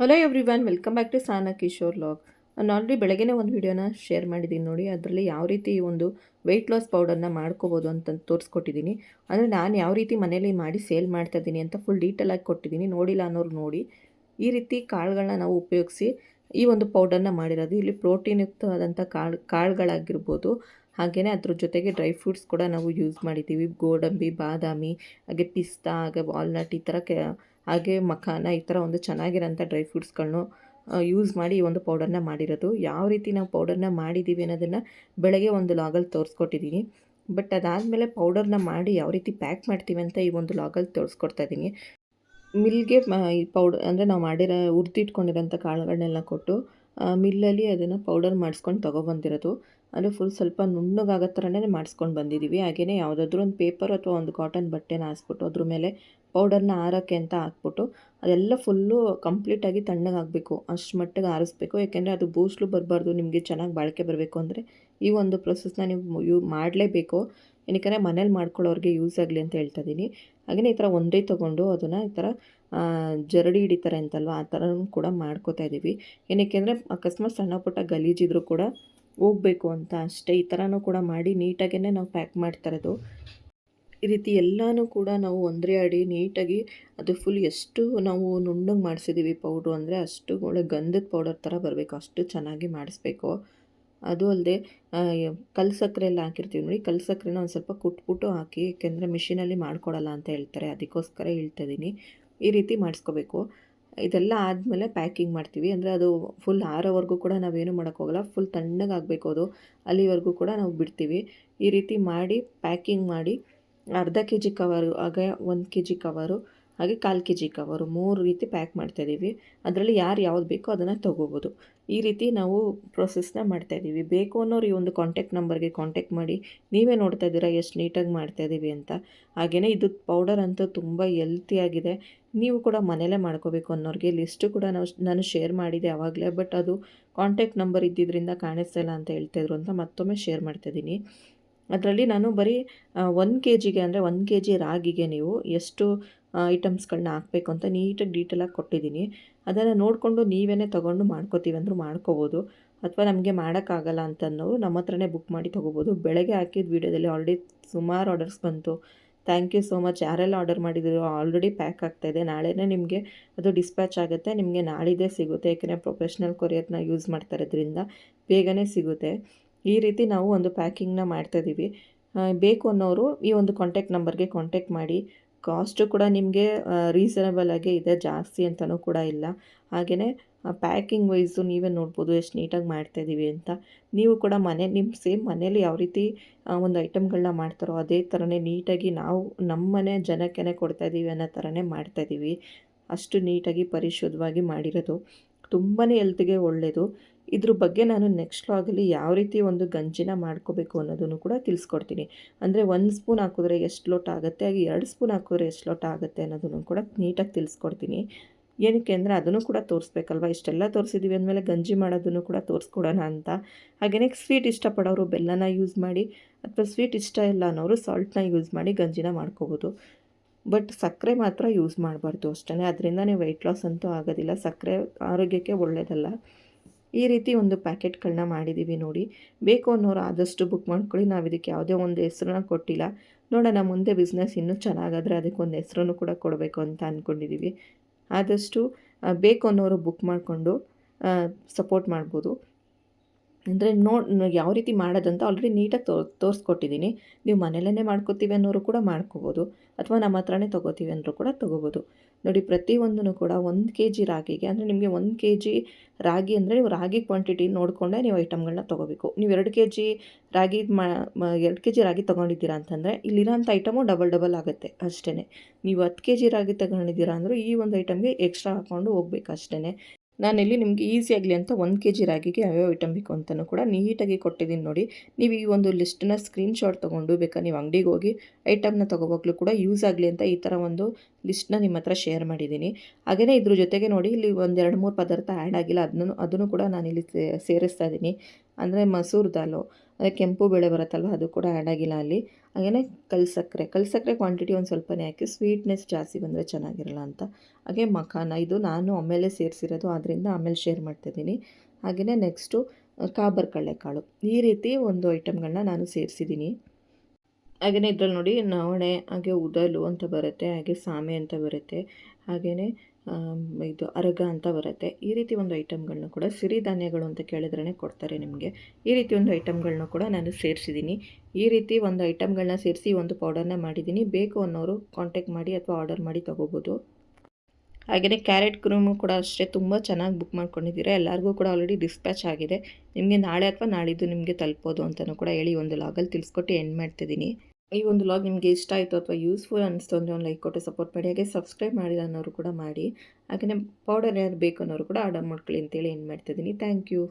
Hello everyone welcome back to Sana Kishore vlog ನಾನು already ಬೆಳಗ್ಗೆ ಒಂದು ವಿಡಿಯೋನ ಶೇರ್ ಮಾಡಿದ್ದೀನಿ ನೋಡಿ, ಅದರಲ್ಲಿ ಯಾವ ರೀತಿ ಒಂದು ವೆಯ್ಟ್ ಲಾಸ್ ಪೌಡರ್ನ ಮಾಡ್ಕೋಬೋದು ಅಂತ ತೋರಿಸ್ಕೊಟ್ಟಿದ್ದೀನಿ. ಅಂದರೆ ನಾನು ಯಾವ ರೀತಿ ಮನೇಲಿ ಮಾಡಿ ಸೇಲ್ ಮಾಡ್ತಾ ಇದ್ದೀನಿ ಅಂತ ಫುಲ್ ಡೀಟೇಲಾಗಿ ಕೊಟ್ಟಿದ್ದೀನಿ, ನೋಡಿಲ್ಲ ಅನ್ನೋರು ನೋಡಿ. ಈ ರೀತಿ ಕಾಳುಗಳನ್ನ ನಾವು ಉಪಯೋಗಿಸಿ ಈ ಒಂದು ಪೌಡರ್ನ ಮಾಡಿರೋದು. ಇಲ್ಲಿ ಪ್ರೋಟೀನ್ ಯುಕ್ತವಾದಂಥ ಕಾಳು, ಕಾಳುಗಳಾಗಿರ್ಬೋದು. ಹಾಗೆಯೇ ಅದ್ರ ಜೊತೆಗೆ ಡ್ರೈ ಫ್ರೂಟ್ಸ್ ಕೂಡ ನಾವು ಯೂಸ್ ಮಾಡಿದ್ದೀವಿ. ಗೋಡಂಬಿ, ಬಾದಾಮಿ, ಹಾಗೆ ಪಿಸ್ತಾ, ಹಾಗೆ ವಾಲ್ನಟ್ ಈ ಥರ ಕೆ ಹಾಗೆ ಮಖಾನ ಈ ಥರ ಒಂದು ಚೆನ್ನಾಗಿರೋಂಥ ಡ್ರೈ ಫ್ರೂಟ್ಸ್ಗಳನ್ನು ಯೂಸ್ ಮಾಡಿ ಈ ಒಂದು ಪೌಡರ್ನ ಮಾಡಿರೋದು. ಯಾವ ರೀತಿ ನಾವು ಪೌಡರ್ನ ಮಾಡಿದ್ದೀವಿ ಅನ್ನೋದನ್ನು ಬೆಳಗ್ಗೆ ಒಂದು ಲಾಗಲ್ಲಿ ತೋರಿಸ್ಕೊಟ್ಟಿದ್ದೀನಿ ಬಟ್ ಅದಾದಮೇಲೆ ಪೌಡರ್ನ ಮಾಡಿ ಯಾವ ರೀತಿ ಪ್ಯಾಕ್ ಮಾಡ್ತೀವಿ ಅಂತ ಈ ಒಂದು ಲಾಗಲ್ಲಿ ತೋರಿಸ್ಕೊಡ್ತಾ ಇದ್ದೀನಿ ಮಿಲ್ಗೆ ಈ ಪೌಡರ್ ಅಂದರೆ ನಾವು ಮಾಡಿರೋ ಹುರಿದಿಟ್ಕೊಂಡಿರೋಂಥ ಕಾಳುಗಳನ್ನೆಲ್ಲ ಕೊಟ್ಟು ಮಿಲ್ಲಲ್ಲಿ ಅದನ್ನು ಪೌಡರ್ ಮಾಡಿಸ್ಕೊಂಡು ತೊಗೊಬಂದಿರೋದು. ಅಂದರೆ ಫುಲ್ ಸ್ವಲ್ಪ ನುಣ್ಣಗಾಗೋ ಥರನೇ ಮಾಡಿಸ್ಕೊಂಡು ಬಂದಿದ್ದೀವಿ ಹಾಗೆಯೇ ಯಾವುದಾದ್ರೂ ಒಂದು ಪೇಪರ್ ಅಥವಾ ಒಂದು ಕಾಟನ್ ಬಟ್ಟೆನ ಹಾಸ್ಬಿಟ್ಟು ಅದ್ರ ಮೇಲೆ ಪೌಡರ್ನ ಆರೋಕ್ಕೆ ಅಂತ ಹಾಕ್ಬಿಟ್ಟು ಅದೆಲ್ಲ ಫುಲ್ಲು ಕಂಪ್ಲೀಟಾಗಿ ತಣ್ಣಗಾಗಬೇಕು. ಅಷ್ಟು ಮಟ್ಟಿಗೆ ಆರಿಸ್ಬೇಕು. ಯಾಕೆಂದರೆ ಅದು ಬೂಸ್ಲು ಬರಬಾರ್ದು. ನಿಮಗೆ ಚೆನ್ನಾಗಿ ಬಾಳಿಕೆ ಬರಬೇಕು ಅಂದರೆ ಈ ಒಂದು ಪ್ರೊಸೆಸ್ನ ನೀವು ಯೂ ಮಾಡಲೇಬೇಕು. ಏನಕ್ಕೆ ಮನೇಲಿ ಮಾಡ್ಕೊಳ್ಳೋರಿಗೆ ಯೂಸ್ ಆಗಲಿ ಅಂತ ಹೇಳ್ತಾ ಇದ್ದೀನಿ ಹಾಗೆಯೇ ಈ ಥರ ಒಂದೇ ತೊಗೊಂಡು ಅದನ್ನು ಈ ಥರ ಜರಡಿ ಹಿಡಿತಾರೆ ಅಂತಲ್ವ? ಆ ಥರನೂ ಕೂಡ ಮಾಡ್ಕೋತಾ ಇದ್ದೀವಿ ಏನಕ್ಕೆ ಅಂದರೆ ಅಕಸ್ಮಾತ್ ಸಣ್ಣ ಪುಟ್ಟ ಗಲೀಜಿದ್ರು ಕೂಡ ಹೋಗಬೇಕು ಅಂತ ಅಷ್ಟೇ. ಈ ಥರನೂ ಕೂಡ ಮಾಡಿ ನೀಟಾಗೇ ನಾವು ಪ್ಯಾಕ್ ಮಾಡ್ತಾ ಇರೋದು ಈ ರೀತಿ ಎಲ್ಲನೂ ಕೂಡ ನಾವು ಒಂದರೆ ಅಡಿ ನೀಟಾಗಿ ಅದು ಫುಲ್ ಎಷ್ಟು ನಾವು ನುಣ್ಣಗೆ ಮಾಡಿಸಿದ್ದೀವಿ ಪೌಡ್ರು ಅಂದರೆ ಅಷ್ಟು ಒಳ್ಳೆ ಗಂಧದ ಪೌಡರ್ ಥರ ಬರಬೇಕು. ಅಷ್ಟು ಚೆನ್ನಾಗಿ ಮಾಡಿಸ್ಬೇಕು. ಅದು ಅಲ್ಲದೆ ಕಲ್ಲು ಸಕ್ಕರೆ ಎಲ್ಲ ಹಾಕಿರ್ತೀವಿ ನೋಡಿ. ಕಲ್ಲು ಸಕ್ಕರೆನ ಒಂದು ಸ್ವಲ್ಪ ಕುಟ್ಬಿಟ್ಟು ಹಾಕಿ ಏಕೆಂದರೆ ಮಿಷಿನಲ್ಲಿ ಮಾಡ್ಕೊಡಲ್ಲ ಅಂತ ಹೇಳ್ತಾರೆ. ಅದಕ್ಕೋಸ್ಕರ ಹೇಳ್ತಾ ಇದ್ದೀನಿ ಈ ರೀತಿ ಮಾಡಿಸ್ಕೋಬೇಕು. ಇದೆಲ್ಲ ಆದಮೇಲೆ ಪ್ಯಾಕಿಂಗ್ ಮಾಡ್ತೀವಿ. ಅಂದರೆ ಅದು ಫುಲ್ ಆರೋವರೆಗೂ ಕೂಡ ನಾವೇನು ಮಾಡೋಕ್ಕೋಗಲ್ಲ. ಫುಲ್ ತಣ್ಣಗಾಗಬೇಕು ಅದು. ಅಲ್ಲಿವರೆಗೂ ಕೂಡ ನಾವು ಬಿಡ್ತೀವಿ. ಈ ರೀತಿ ಮಾಡಿ, ಪ್ಯಾಕಿಂಗ್ ಮಾಡಿ, ಅರ್ಧ ಕೆ ಜಿ ಕವರು ಹಾಗೆ ಒಂದು ಕೆ ಜಿ ಕವರು ಹಾಗೆ ಕಾಲು ಕೆ ಜಿ ಕವರು ಮೂರು ರೀತಿ ಪ್ಯಾಕ್ ಮಾಡ್ತಾಯಿದ್ದೀವಿ ಅದರಲ್ಲಿ ಯಾರು ಯಾವ್ದು ಬೇಕೋ ಅದನ್ನು ತೊಗೋಬೋದು. ಈ ರೀತಿ ನಾವು ಪ್ರೊಸೆಸ್ನ ಮಾಡ್ತಾಯಿದ್ದೀವಿ ಬೇಕು ಅನ್ನೋರು ಈ ಒಂದು ಕಾಂಟ್ಯಾಕ್ಟ್ ನಂಬರ್ಗೆ ಕಾಂಟ್ಯಾಕ್ಟ್ ಮಾಡಿ, ನೀವೇ ನೋಡ್ತಾ ಇದ್ದೀರಾ ಎಷ್ಟು ನೀಟಾಗಿ ಮಾಡ್ತಾಯಿದ್ದೀವಿ ಅಂತ. ಹಾಗೆಯೇ ಇದು ಪೌಡರ್ ಅಂತೂ ತುಂಬ ಎಲ್ತಿಯಾಗಿದೆ ನೀವು ಕೂಡ ಮನೇಲೇ ಮಾಡ್ಕೋಬೇಕು ಅನ್ನೋರಿಗೆ ಲಿಸ್ಟು ಕೂಡ ನಾವು ನಾನು ಶೇರ್ ಮಾಡಿದೆ ಆವಾಗಲೇ ಬಟ್ ಅದು ಕಾಂಟ್ಯಾಕ್ಟ್ ನಂಬರ್ ಇದ್ದಿದ್ದರಿಂದ ಕಾಣಿಸ್ತಿಲ್ಲ ಅಂತ ಹೇಳ್ತಾಯಿದ್ರು ಅಂತ ಮತ್ತೊಮ್ಮೆ ಶೇರ್ ಮಾಡ್ತಾಯಿದ್ದೀನಿ ಅದರಲ್ಲಿ ನಾನು ಬರೀ ಒಂದು ಕೆ ಜಿಗೆ ಅಂದರೆ ಒಂದು ಕೆ ಜಿ ರಾಗಿಗೆ ನೀವು ಎಷ್ಟು ಐಟಮ್ಸ್ಗಳನ್ನ ಹಾಕಬೇಕು ಅಂತ ನೀಟಾಗಿ ಡೀಟೇಲಾಗಿ ಕೊಟ್ಟಿದ್ದೀನಿ. ಅದನ್ನು ನೋಡಿಕೊಂಡು ನೀವೇ ತೊಗೊಂಡು ಮಾಡ್ಕೋತೀವಿ ಅಂದರೂ ಮಾಡ್ಕೋಬೋದು. ಅಥವಾ ನಮಗೆ ಮಾಡೋಕ್ಕಾಗಲ್ಲ ಅಂತಂದವರು ನಮ್ಮ ಹತ್ರನೇ ಬುಕ್ ಮಾಡಿ ತೊಗೋಬೋದು. ಬೆಳಗ್ಗೆ ಹಾಕಿದ ವೀಡಿಯೋದಲ್ಲಿ ಆಲ್ರೆಡಿ ಸುಮಾರು ಆರ್ಡರ್ಸ್ ಬಂತು. ಥ್ಯಾಂಕ್ ಯು ಸೋ ಮಚ್ ಯಾರೆಲ್ಲ ಆರ್ಡರ್ ಮಾಡಿದ್ರು ಆಲ್ರೆಡಿ ಪ್ಯಾಕ್ ಆಗ್ತಾ ಇದೆ. ನಾಳೆನೇ ನಿಮಗೆ ಅದು ಡಿಸ್ಪ್ಯಾಚ್ ಆಗುತ್ತೆ. ನಿಮಗೆ ನಾಳಿದ್ದೇ ಸಿಗುತ್ತೆ. ಏಕೆಂದರೆ ಪ್ರೊಫೆಷ್ನಲ್ ಕೊರಿಯರ್ನ ಯೂಸ್ ಮಾಡ್ತಾ ಇರೋದ್ರಿಂದ ಬೇಗನೆ ಸಿಗುತ್ತೆ. ಈ ರೀತಿ ನಾವು ಒಂದು ಪ್ಯಾಕಿಂಗ್ನ ಮಾಡ್ತಾಯಿದ್ದೀವಿ. ಬೇಕು ಅನ್ನೋರು ಈ ಒಂದು ಕಾಂಟ್ಯಾಕ್ಟ್ ನಂಬರ್ಗೆ ಕಾಂಟ್ಯಾಕ್ಟ್ ಮಾಡಿ. ಕಾಸ್ಟು ಕೂಡ ನಿಮಗೆ ರೀಸನಬಲ್ ಆಗಿ ಇದೆ, ಜಾಸ್ತಿ ಅಂತಲೂ ಕೂಡ ಇಲ್ಲ. ಹಾಗೆಯೇ ಪ್ಯಾಕಿಂಗ್ ವೈಸು ನೀವೇ ನೋಡ್ಬೋದು ಎಷ್ಟು ನೀಟಾಗಿ ಮಾಡ್ತಾಯಿದ್ದೀವಿ ಅಂತ. ನೀವು ಕೂಡ ಮನೆ ನಿಮ್ಮ ಸೇಮ್ ಮನೇಲಿ ಯಾವ ರೀತಿ ಒಂದು ಐಟಮ್ಗಳನ್ನ ಮಾಡ್ತಾರೋ ಅದೇ ಥರನೇ ನೀಟಾಗಿ ನಾವು, ನಮ್ಮ ಮನೆ ಜನಕ್ಕೆ ಕೊಡ್ತಾಯಿದ್ದೀವಿ ಅನ್ನೋ ಥರನೇ ಮಾಡ್ತಾಯಿದ್ದೀವಿ. ಅಷ್ಟು ನೀಟಾಗಿ ಪರಿಶುದ್ಧವಾಗಿ ಮಾಡಿರೋದು ತುಂಬಾ ಹೆಲ್ತ್ಗೆ ಒಳ್ಳೆಯದು ಇದ್ರ ಬಗ್ಗೆ ನಾನು ನೆಕ್ಸ್ಟ್ ಲಾಗಲ್ಲಿ ಯಾವ ರೀತಿ ಒಂದು ಗಂಜಿನ ಮಾಡ್ಕೋಬೇಕು ಅನ್ನೋದನ್ನು ಕೂಡ ತಿಳಿಸ್ಕೊಡ್ತೀನಿ. ಅಂದರೆ ಒಂದು ಸ್ಪೂನ್ ಹಾಕಿದ್ರೆ ಎಷ್ಟು ಲೋಟ ಆಗುತ್ತೆ, ಹಾಗೆ ಎರಡು ಸ್ಪೂನ್ ಹಾಕಿದ್ರೆ ಎಷ್ಟು ಲೋಟ ಆಗುತ್ತೆ ಅನ್ನೋದನ್ನು ಕೂಡ ನೀಟಾಗಿ ತಿಳಿಸ್ಕೊಡ್ತೀನಿ. ಏನಕ್ಕೆ ಅಂದರೆ ಅದನ್ನು ಕೂಡ ತೋರಿಸ್ಬೇಕಲ್ವ? ಇಷ್ಟೆಲ್ಲ ತೋರಿಸಿದ್ದೀವಿ ಅಂದಮೇಲೆ ಗಂಜಿ ಮಾಡೋದನ್ನು ಕೂಡ ತೋರಿಸ್ಕೊಡೋಣ ಅಂತ. ಹಾಗೆಯೇ ಸ್ವೀಟ್ ಇಷ್ಟಪಡೋರು ಬೆಲ್ಲನ ಯೂಸ್ ಮಾಡಿ, ಅಥವಾ ಸ್ವೀಟ್ ಇಷ್ಟ ಇಲ್ಲ ಅನ್ನೋರು ಸಾಲ್ಟ್ನ ಯೂಸ್ ಮಾಡಿ ಗಂಜಿನ ಮಾಡ್ಕೋಬೋದು. ಬಟ್ ಸಕ್ಕರೆ ಮಾತ್ರ ಯೂಸ್ ಮಾಡಬಾರ್ದು ಅಷ್ಟೇ ನೀವು ವೆಯ್ಟ್ ಲಾಸ್ ಅಂತೂ ಆಗೋದಿಲ್ಲ. ಸಕ್ಕರೆ ಆರೋಗ್ಯಕ್ಕೆ ಒಳ್ಳೆಯದಲ್ಲ ಈ ರೀತಿ ಒಂದು ಪ್ಯಾಕೆಟ್ಗಳನ್ನ ಮಾಡಿದ್ದೀವಿ ನೋಡಿ. ಬೇಕು ಅನ್ನೋರು ಆದಷ್ಟು ಬುಕ್ ಮಾಡ್ಕೊಳ್ಳಿ. ನಾವು ಇದಕ್ಕೆ ಯಾವುದೇ ಒಂದು ಹೆಸ್ರನ್ನ ಕೊಟ್ಟಿಲ್ಲ. ನೋಡೋಣ, ಮುಂದೆ ಬಿಸ್ನೆಸ್ ಇನ್ನೂ ಚೆನ್ನಾಗಾದರೆ ಅದಕ್ಕೊಂದು ಹೆಸ್ರನ್ನು ಕೂಡ ಕೊಡಬೇಕು ಅಂತ ಅಂದ್ಕೊಂಡಿದ್ದೀವಿ ಆದಷ್ಟು ಬೇಕು ಅನ್ನೋರು ಬುಕ್ ಮಾಡಿಕೊಂಡು ಸಪೋರ್ಟ್ ಮಾಡ್ಬೋದು. ಅಂದರೆ ನೋ ಯಾವ ರೀತಿ ಮಾಡೋದಂತ ಆಲ್ರೆಡಿ ನೀಟಾಗಿ ತೋ ತೋರಿಸ್ಕೊಟ್ಟಿದ್ದೀನಿ ನೀವು ಮನೆಯಲ್ಲೇ ಮಾಡ್ಕೋತೀವಿ ಅನ್ನೋರು ಕೂಡ ಮಾಡ್ಕೋಬೋದು. ಅಥವಾ ನಮ್ಮ ಹತ್ರನೇ ತೊಗೋತೀವಿ ಅಂದರೂ ಕೂಡ ತೊಗೋಬೋದು. ನೋಡಿ ಪ್ರತಿಯೊಂದನ್ನು ಕೂಡ ಒಂದು ಕೆ ಜಿ ರಾಗಿಗೆ, ಅಂದರೆ ನಿಮಗೆ ಒಂದು ಕೆ ಜಿ ರಾಗಿ ಅಂದರೆ ನೀವು ರಾಗಿ ಕ್ವಾಂಟಿಟಿ ನೋಡಿಕೊಂಡೇ ನೀವು ಐಟಮ್ಗಳನ್ನ ತೊಗೋಬೇಕು. ನೀವು ಎರಡು ಕೆ ಜಿ ರಾಗಿ ಮಾ ಎರಡು ಕೆ ಜಿ ರಾಗಿ ತೊಗೊಂಡಿದ್ದೀರಾ ಅಂತಂದರೆ ಇಲ್ಲಿರೋಂಥ ಐಟಮು ಡಬಲ್ ಡಬಲ್ ಆಗುತ್ತೆ ಅಷ್ಟೇ ನೀವು ಹತ್ತು ಕೆ ಜಿ ರಾಗಿ ತೊಗೊಂಡಿದ್ದೀರಾ ಅಂದರೂ ಈ ಒಂದು ಐಟಮ್ಗೆ ಎಕ್ಸ್ಟ್ರಾ ಹಾಕ್ಕೊಂಡು ಹೋಗ್ಬೇಕು ಅಷ್ಟೇ ನಾನಿಲ್ಲಿ ನಿಮಗೆ ಈಸಿ ಆಗಲಿ ಅಂತ ಒಂದು ಕೆ ಜಿ ರಾಗಿಗೆ ಯಾವ್ಯಾವ ಐಟಮ್ ಬೇಕು ಅಂತಲೂ ಕೂಡ ನೀಟಾಗಿ ಕೊಟ್ಟಿದ್ದೀನಿ ನೋಡಿ. ನೀವು ಈ ಒಂದು ಲಿಸ್ಟನ್ನ ಸ್ಕ್ರೀನ್ಶಾಟ್ ತೊಗೊಂಡು ಬೇಕಾ ನೀವು ಅಂಗಡಿಗೆ ಹೋಗಿ ಐಟಮ್ನ ತೊಗೋವಾಗಲೂ ಕೂಡ ಯೂಸ್ ಆಗಲಿ ಅಂತ ಈ ಥರ ಒಂದು ಲಿಸ್ಟನ್ನ ನಿಮ್ಮ ಹತ್ರ ಶೇರ್ ಮಾಡಿದ್ದೀನಿ. ಹಾಗೆಯೇ ಇದ್ರ ಜೊತೆಗೆ ನೋಡಿ ಇಲ್ಲಿ ಒಂದು ಎರಡು ಮೂರು ಪದಾರ್ಥ ಆ್ಯಡ್ ಆಗಿಲ್ಲ ಅದನ್ನು ಅದನ್ನು ಕೂಡ ನಾನು ಇಲ್ಲಿ ಸೇರಿಸ್ತಾ ಇದ್ದೀನಿ. ಅಂದರೆ ಮಸೂರ್ ದಾಲು ಕೆಂಪು ಬೇಳೆ ಬರುತ್ತಲ್ವ, ಅದು ಕೂಡ ಆ್ಯಡ್ ಆಗಿಲ್ಲ ಅಲ್ಲಿ. ಹಾಗೆಯೇ ಕಲ್ ಸಕ್ಕರೆ ಕಲ್ ಸಕ್ಕರೆ ಕ್ವಾಂಟಿಟಿ ಒಂದು ಸ್ವಲ್ಪನೇ ಹಾಕಿ ಸ್ವೀಟ್ನೆಸ್ ಜಾಸ್ತಿ ಬಂದರೆ ಚೆನ್ನಾಗಿರಲ್ಲ ಅಂತ. ಹಾಗೆ ಮಖಾನ, ಇದು ನಾನು ಆಮೇಲೆ ಸೇರಿಸಿರೋದು ಆದ್ದರಿಂದ ಆಮೇಲೆ ಶೇರ್ ಮಾಡ್ತಿದ್ದೀನಿ ಹಾಗೆಯೇ ನೆಕ್ಸ್ಟು ಕಾಬರ್ ಕಡಲೆಕಾಳು ಈ ರೀತಿ ಒಂದು ಐಟಮ್ಗಳನ್ನ ನಾನು ಸೇರಿಸಿದ್ದೀನಿ. ಹಾಗೆಯೇ ಇದ್ರಲ್ಲಿ ನೋಡಿ ನವಣೆ, ಹಾಗೆ ಉದಲು ಅಂತ ಬರುತ್ತೆ, ಹಾಗೆ ಸಾಮೆ ಅಂತ ಬರುತ್ತೆ. ಹಾಗೆಯೇ ಇದು ಅರಗ ಅಂತ ಬರುತ್ತೆ. ಈ ರೀತಿ ಒಂದು ಐಟಮ್ಗಳನ್ನ ಕೂಡ ಸಿರಿಧಾನ್ಯಗಳು ಅಂತ ಕೇಳಿದ್ರೇ ಕೊಡ್ತಾರೆ ನಿಮಗೆ. ಈ ರೀತಿ ಒಂದು ಐಟಮ್ಗಳನ್ನ ಕೂಡ ನಾನು ಸೇರಿಸಿದ್ದೀನಿ. ಈ ರೀತಿ ಒಂದು ಐಟಮ್ಗಳನ್ನ ಸೇರಿಸಿ ಒಂದು ಪೌಡರ್ನ ಮಾಡಿದ್ದೀನಿ. ಬೇಕು ಅನ್ನೋರು ಕಾಂಟ್ಯಾಕ್ಟ್ ಮಾಡಿ ಅಥವಾ ಆರ್ಡರ್ ಮಾಡಿ ತೊಗೋಬೋದು. ಹಾಗೆಯೇ ಕ್ಯಾರೆಟ್ ಕ್ರೂಮು ಕೂಡ ಅಷ್ಟೇ ತುಂಬ ಚೆನ್ನಾಗಿ ಬುಕ್ ಮಾಡ್ಕೊಂಡಿದ್ದೀರಾ. ಎಲ್ಲರಿಗೂ ಕೂಡ ಆಲ್ರೆಡಿ ಡಿಸ್ಪ್ಯಾಚ್ ಆಗಿದೆ. ನಿಮಗೆ ನಾಳೆ ಅಥವಾ ನಾಳಿದ್ದು ನಿಮಗೆ ತಲುಪೋದು ಅಂತಲೂ ಕೂಡ ಹೇಳಿ ಒಂದು ಲಾಗಲ್ಲಿ ತಿಳಿಸ್ಕೊಟ್ಟು ಎಂಡ್ ಮಾಡ್ತಿದ್ದೀನಿ. ಈ ಒಂದು ಲಾಗ್ ನಿಮಗೆ ಇಷ್ಟ ಆಯಿತು ಅಥವಾ ಯೂಸ್ಫುಲ್ ಅನಿಸ್ತು ಅಂದರೆ ಒಂದು ಲೈಕ್ ಕೊಟ್ಟು ಸಪೋರ್ಟ್ ಮಾಡಿ, ಹಾಗೆ ಸಬ್ಸ್ಕ್ರೈಬ್ ಮಾಡಿಲ್ಲ ಅನ್ನೋರು ಕೂಡ ಮಾಡಿ ಹಾಗೆಯೇ ಪೌಡರ್ ಯಾರು ಬೇಕು ಅನ್ನೋರು ಕೂಡ ಆರ್ಡರ್ ಮಾಡ್ಕೊಳ್ಳಿ ಅಂತೇಳಿ ಏನು ಮಾಡ್ತಿದ್ದೀನಿ ಥ್ಯಾಂಕ್ ಯು